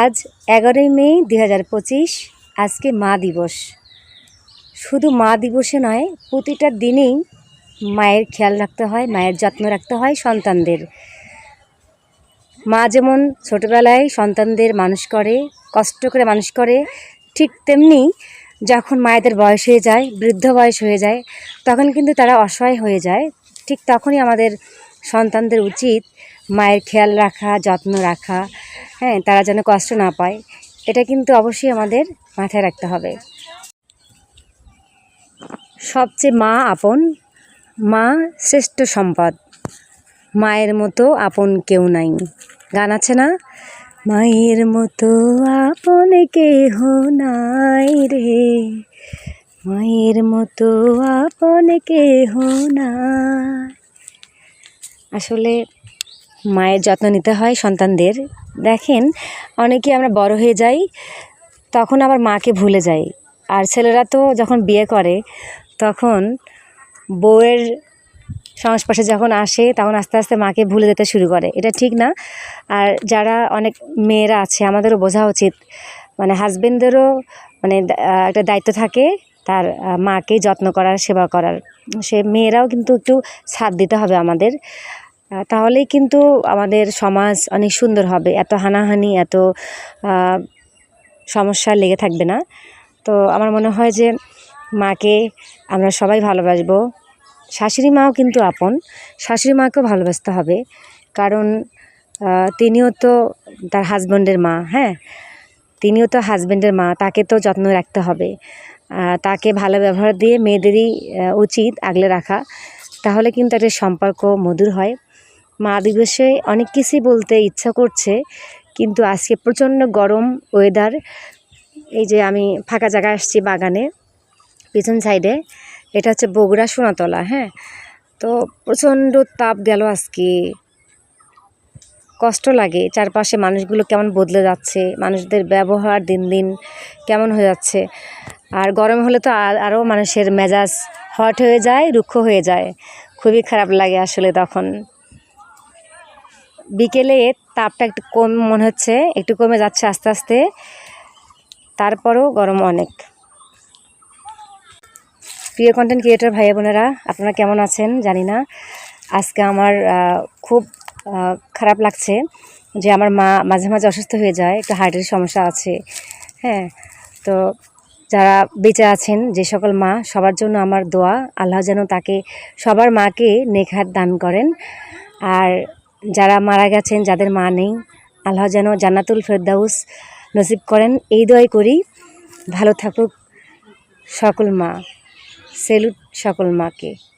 আজ এগারোই মে দুই হাজার পঁচিশ, আজকে মা দিবস। শুধু মা দিবসে নয়, প্রতিটা দিনেই মায়ের খেয়াল রাখতে হয়, মায়ের যত্ন রাখতে হয় সন্তানদের। মা যেমন ছোটোবেলায় সন্তানদের মানুষ করে, কষ্ট করে মানুষ করে, ঠিক তেমনি যখন মায়েদের বয়স হয়ে যায়, বৃদ্ধ বয়স হয়ে যায়, তখন কিন্তু তারা অসহায় হয়ে যায়। ঠিক তখনই আমাদের সন্তানদের উচিত মায়ের খেয়াল রাখা, যত্ন রাখা হ্যাঁ তারা যেন কষ্ট না পায়, এটা কিন্তু অবশ্যই আমাদের মাথায় রাখতে হবে। সবচেয়ে মা আপন, মা শ্রেষ্ঠ সম্পদ। মায়ের মতো আপন কেউ নাই। গান আছে না? মায়ের মতো আপন কেহ নাই রে। মায়ের মতো আপন কেহ নাই। আসলে মায়ের যত্ন নিতে হয় সন্তানদের। দেখেন, অনেকে আমরা বড় হয়ে যাই, তখন আবার মাকে ভুলে যাই। আর ছেলেরা তো যখন বিয়ে করে, তখন বউয়ের সংস্পর্শে যখন আসে, তখন আস্তে আস্তে মাকে ভুলে যেতে শুরু করে। এটা ঠিক না। আর যারা অনেক মেয়েরা আছে, আমাদেরও বোঝা উচিত। মানে হাজবেন্ডদেরও মানে একটা দায়িত্ব থাকে তার মাকে যত্ন করার, সেবা করার। সে মেয়েরাও কিন্তু একটু সাথ দিতে হবে আমাদের। তাহলেই কিন্তু আমাদের সমাজ অনেক সুন্দর হবে। এত হানাহানি, এত সমস্যা লেগে থাকবে না। তো আমার মনে হয় যে মাকে আমরা সবাই ভালোবাসবো। শাশুড়ি মাও কিন্তু আপন। শাশুড়ি মাকেও ভালোবাসতে হবে। কারণ তিনিও তো তার হাজব্যান্ডের মা হ্যাঁ? তিনিও তো হাজব্যান্ডের মা, তাকে তো যত্ন রাখতে হবে। তাকে ভালো ব্যবহার দিয়ে মেয়েদেরই উচিত আগলে রাখা। তাহলে কিন্তু একটা সম্পর্ক মধুর হয়। মা দিবসে অনেক কিছুই বলতে ইচ্ছা করছে, কিন্তু আজকে প্রচণ্ড গরম ওয়েদার এই যে আমি ফাঁকা জায়গায় আসছি বাগানে, পিছন সাইডে এটা হচ্ছে বগুড়া সোনাতলা হ্যাঁ। তো প্রচণ্ড তাপ গেল আজকে। কষ্ট লাগে, চারপাশে মানুষগুলো কেমন বদলে যাচ্ছে, মানুষদের ব্যবহার দিন দিন কেমন হয়ে যাচ্ছে। আর গরম হলে তো আর- আরও মানুষের মেজাজ হট হয়ে যায়, রুক্ষ হয়ে যায়। খুবই খারাপ লাগে আসলে তখন। বিকেলে তাপটা একটু কম মনে হচ্ছে, একটু কমে যাচ্ছে আস্তে আস্তে। তারপরেও গরম অনেক। প্রিয় কন্টেন্ট ক্রিয়েটর ভাই বোনেরা, আপনারা কেমন আছেন? জানি না। আজকে আমার খুব খারাপ লাগছে যে আমার মা মাঝে মাঝে অসুস্থ হয়ে যায়, একটু হার্টের সমস্যা আছে। হ্যাঁ তো যারা বেঁচে আছেন, যে সকল মা, সবার জন্য আমার দোয়া। আল্লাহ যেন তাকে, সবার মাকে নেখাত দান করেন। আর যারা মারা গেছেন, যাদের মা নেই, আল্লাহ যেন জান্নাতুল ফেরদাউস নসিব করেন। এই দয় করি, ভালো থাকুক সকল মা। সেলুট সকল মাকে।